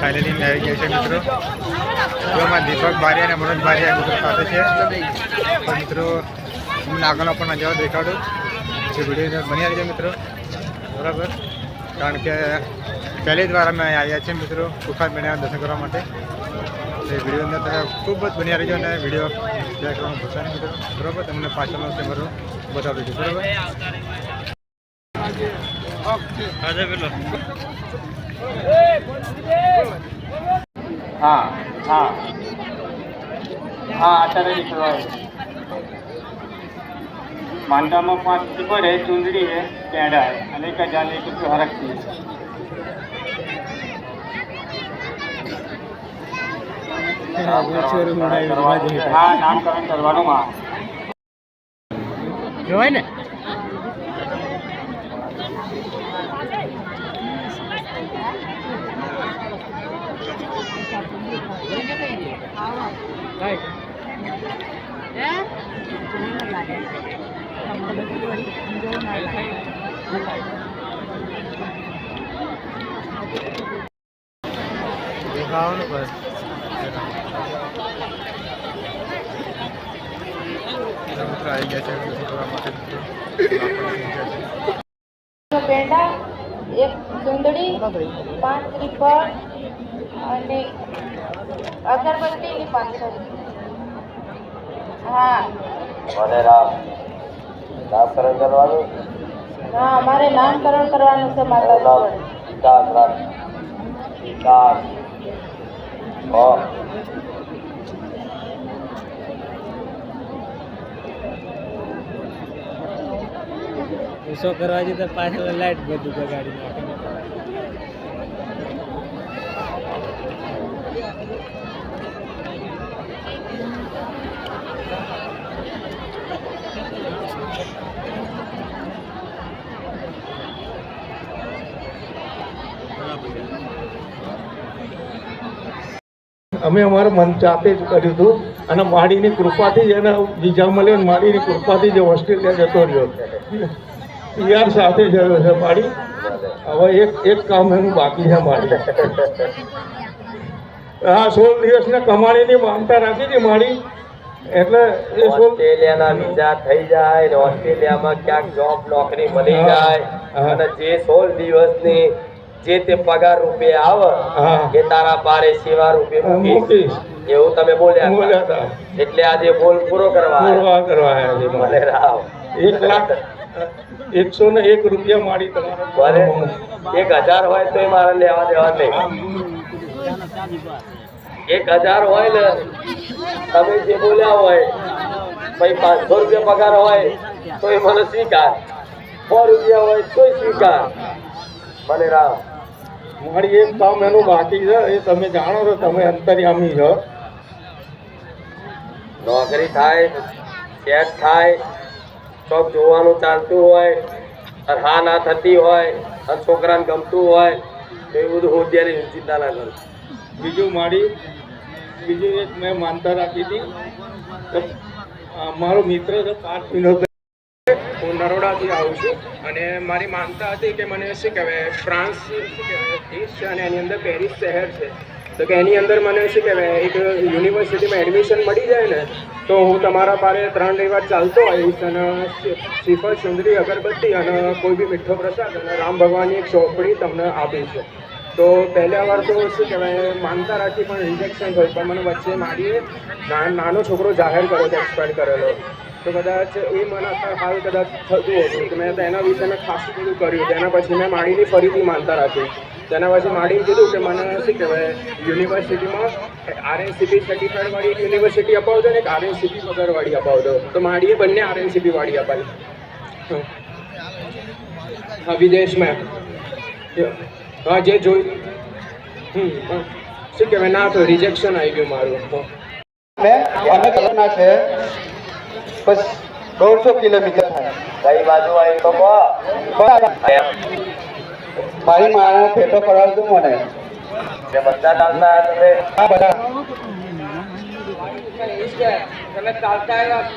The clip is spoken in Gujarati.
ફાઇનલી મેં આવી છે મિત્રો. એમાં દીપક બારી અને મનોજ આ મિત્રો સાથે છે. મિત્રો, હું આગળનો પણ નજારો દેખાડું. જે વીડિયો બની આવી મિત્રો. બરાબર? કારણ કે પહેલી જ વાર અમે આવ્યા છીએ મિત્રો ગુફા મેળાના દર્શન કરવા માટે. તે વીડિયો અંદર ખૂબ જ બની આવી અને વીડિયો ભૂલતા નહીં મિત્રો બરાબર? તમને પાછળનો કેમેરો બતાવી દઈશું બરાબર? હા હા. હા અત્યારે નીકળવાય માંડામાં પાંચ પડે ચૂંદડી હે પેંડા અને એક હજાર એક હરકતી નામકરણ કરવાનું હા જોવાય ને દેખાવાનું બસ આવી ગયા છે કરવા માટે પેંડા એક સુંદડી પાંચ શ્રીફળ અને અગરબત્તી ની પાંચસો હા. મને રામ. નામકરણ કરવાનું? હા અમારે નામકરણ કરવાનું છે મારા વિકાસ રામ વિકાસ હો કરવા જઈએ તો પાછળ લાઈટ બધું બગાડી અમે અમારા મન જાતે જ કર્યું હતું અને માડીની કૃપાથી જ એને બીજા મળ્યો માડીની કૃપાથી જ ઓસ્ટ્રેલિયા જતો રહ્યો. પિયાર સાથે ગયો છે મારી. હવે એક એક કામ એનું બાકી છે મારી. હા સોળ દિવસને કમાણીની માનતા રાખી હતી મારી. એટલે એ ઓસ્ટ્રેલિયાના વિઝા થઈ જાય ને ઓસ્ટ્રેલિયામાં ક્યાંક જોબ નોકરી મળી જાય. અને જે સોળ દિવસની જે તે પગાર રૂપે આવે. એ તારા પારે સેવા રૂપે મૂકીશ. એવું તમે બોલ્યા. એટલે આજે બોલ પૂરો કરવા કરવા મને એક લાખ એકસો ને એક રૂપિયા ભલે તમારે એક હજાર હોય તો મારે લેવા દેવા નહીં. એક હજાર હોય ને તમે જે બોલ્યા હોય પછી પાંચસો રૂપિયા પગાર હોય તો એ મને સ્વીકાર. સો રૂપિયા હોય તો સ્વીકાર. મને રામ. મારી એક કામ એનું બાકી છે એ તમે જાણો છો તમે અંતર્યામી છો. નોકરી થાય સેટ થાય ચોક જોવાનું ચાલતું હોય, અને હા ના થતી હોય, અને છોકરાને ગમતું હોય, તો એ બધું હું ત્યારે ચિંતા ના કરું બીજું મારી, બીજું એક મેં માનતા રાખી હતી મારો મિત્ર છે પાર્થ વિનોદ હું નરોડાથી આવું છું, અને મારી માનતા હતી કે મને શું કહેવાય, ફ્રાન્સ શું કહેવાય દેશ છે અને એની અંદર પેરિસ શહેર છે. તો કે એની અંદર મને શું કહેવાય, એક યુનિવર્સિટીમાં એડમિશન મળી જાય ને, તો હું તમારા પારે ત્રણ રવિવાર ચાલતો આવીશ અને શ્રી- શ્રીફળ સુંદરી અગરબત્તી અને કોઈ બી મીઠો પ્રસાદ અને રામ ભગવાનની એક ચોપડી તમને આપીશ. તો પહેલા વાર તો શું કહેવાય, માનતા રાખી પણ રિજેક્શન થયું પણ મને વચ્ચે મારીએ નાનો છોકરો જાહેર કર્યો હતો એક્સપાયર કરેલો. તો કદાચ એ મને અત્યારે હાલ કદાચ થતું હતું તો મેં તેના વિશે મેં ખાસું બધું કર્યું. તેના પછી મેં માડીની ફરીથી માનતા રાખી. તેના પછી માડીને કીધું કે મને શું કહેવાય યુનિવર્સિટીમાં આરએનસીપી સર્ટિફાઈડવાળી એક યુનિવર્સિટી અપાવજો ને એક આરએનસીપી વગરવાળી અપાવજો. તો માડીએ બંને આરએનસીપીવાળી અપાવી હા વિદેશમાં. હા જે જોઈ. હમ શું કહેવાય ના તો રિજેક્શન આવી ગયું મારું. અમે કલ્પના છે બસ દોઢસો કિલોમીટર થાય. કઈ બાજુ આવી તો મારી માનો ફેટો કરાવજો મને. જે બધા ચાલતા તમે. હા બધા. તમે ચાલતા આવ્યા.